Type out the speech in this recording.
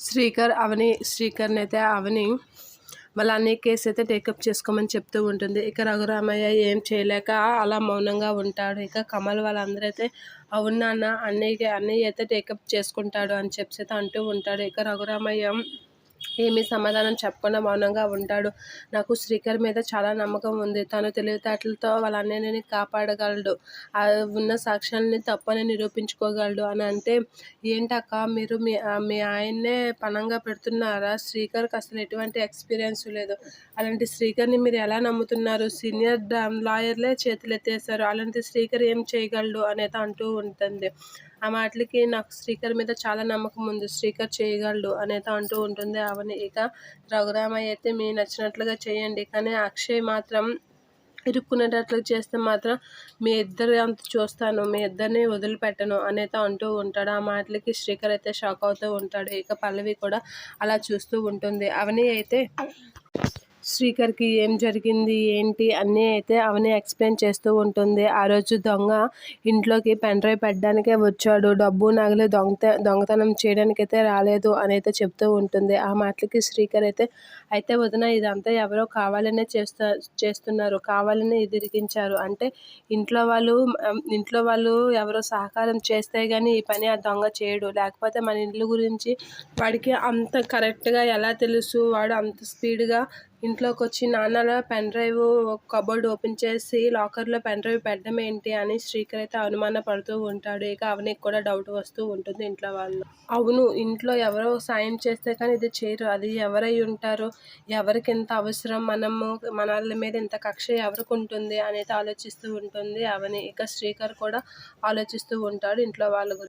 శ్రీకర్ అవని శ్రీకర్ని అయితే అవని వాళ్ళ అన్ని కేసు అయితే టేకప్ చేసుకోమని చెప్తూ ఉంటుంది. ఇక రఘురామయ్య ఏం చేయలేక అలా మౌనంగా ఉంటాడు. ఇక కమల్ వాళ్ళందరూ అయితే అవును నాన్న అన్నయ్యకి అన్నయ్య అయితే టేకప్ చేసుకుంటాడు అని చెప్పి అయితే అంటూ ఉంటాడు. ఇక రఘురామయ్య ఏమీ సమాధానం చెప్పకుండా మౌనంగా ఉంటాడు. నాకు శ్రీకర్ మీద చాలా నమ్మకం ఉంది. తను తెలివితేటలతో వాళ్ళ అన్నయ్యని కాపాడగలడు. ఉన్న సాక్ష్యాలని తప్పని నిరూపించుకోగలడు అని అంటే ఏంటక్క మీరు మీ మీ ఆయన్నే పణంగా పెడుతున్నారా? శ్రీకర్కి అసలు ఎటువంటి ఎక్స్పీరియన్స్ లేదు. అలాంటి శ్రీకర్ని మీరు ఎలా నమ్ముతున్నారు? సీనియర్ లాయర్లే చేతులు ఎత్తేసారు అలాంటి శ్రీకర్ ఏం చేయగలడు? అనేది అంటూ ఉంటుంది. ఆ మాటలకి నాకు శ్రీకర్ మీద చాలా నమ్మకం ఉంది. శ్రీకర్ చేయగలడు అనేది అంటూ ఉంటుంది. అవని ఇక రఘురామయ్య అయితే మీ నచ్చినట్లుగా చేయండి. కానీ అక్షయ్ మాత్రం ఇరుక్కునేటట్లు చేస్తే మాత్రం మీ ఇద్దరు అంత చూస్తాను. మీ ఇద్దరిని వదిలిపెట్టను అనేది అంటూ ఉంటాడు. ఆ మాటలకి శ్రీకర్ అయితే షాక్ అవుతూ ఉంటాడు. ఇక పల్లవి కూడా అలా చూస్తూ ఉంటుంది. అవని అయితే శ్రీకర్కి ఏం జరిగింది ఏంటి అన్నీ అయితే అవనే ఎక్స్ప్లెయిన్ చేస్తూ ఉంటుంది. ఆ రోజు దొంగ ఇంట్లోకి పెన్ డ్రైవ్ పెట్టడానికే వచ్చాడు. డబ్బు నగలు దొంగత దొంగతనం చేయడానికి అయితే రాలేదు అని అయితే చెప్తూ ఉంటుంది. ఆ మాటలకి శ్రీకర్ అయితే అయితే వదిన ఇదంతా ఎవరో కావాలనే చేస్తా చేస్తున్నారు. కావాలనే ఎదిరిగించారు. అంటే ఇంట్లో వాళ్ళు ఇంట్లో వాళ్ళు ఎవరో సహకారం చేస్తే కానీ ఈ పని ఆ దొంగ చేయడు. లేకపోతే మన ఇల్లు గురించి వాడికి అంత కరెక్ట్గా ఎలా తెలుసు? వాడు అంత స్పీడ్గా ఇంట్లోకి వచ్చి నాన్న పెన్ డ్రైవ్ కబోర్డ్ ఓపెన్ చేసి లాకర్లో పెన్ డ్రైవ్ పెట్టడం ఏంటి అని శ్రీకర్ అయితే అనుమాన పడుతూ ఉంటాడు. ఇక అవనికి కూడా డౌట్ వస్తూ ఉంటుంది ఇంట్లో వాళ్ళు అవును ఇంట్లో ఎవరో సాయం చేస్తే కానీ ఇది చేయరు. అది ఎవరై ఉంటారు? ఎవరికి ఎంత అవసరం? మనము మనల మీద ఇంత కక్ష ఎవరికి ఉంటుంది? అనేది ఆలోచిస్తూ ఉంటుంది అవని. ఇక శ్రీకర్ కూడా ఆలోచిస్తూ ఉంటాడు ఇంట్లో వాళ్ళ గురించి.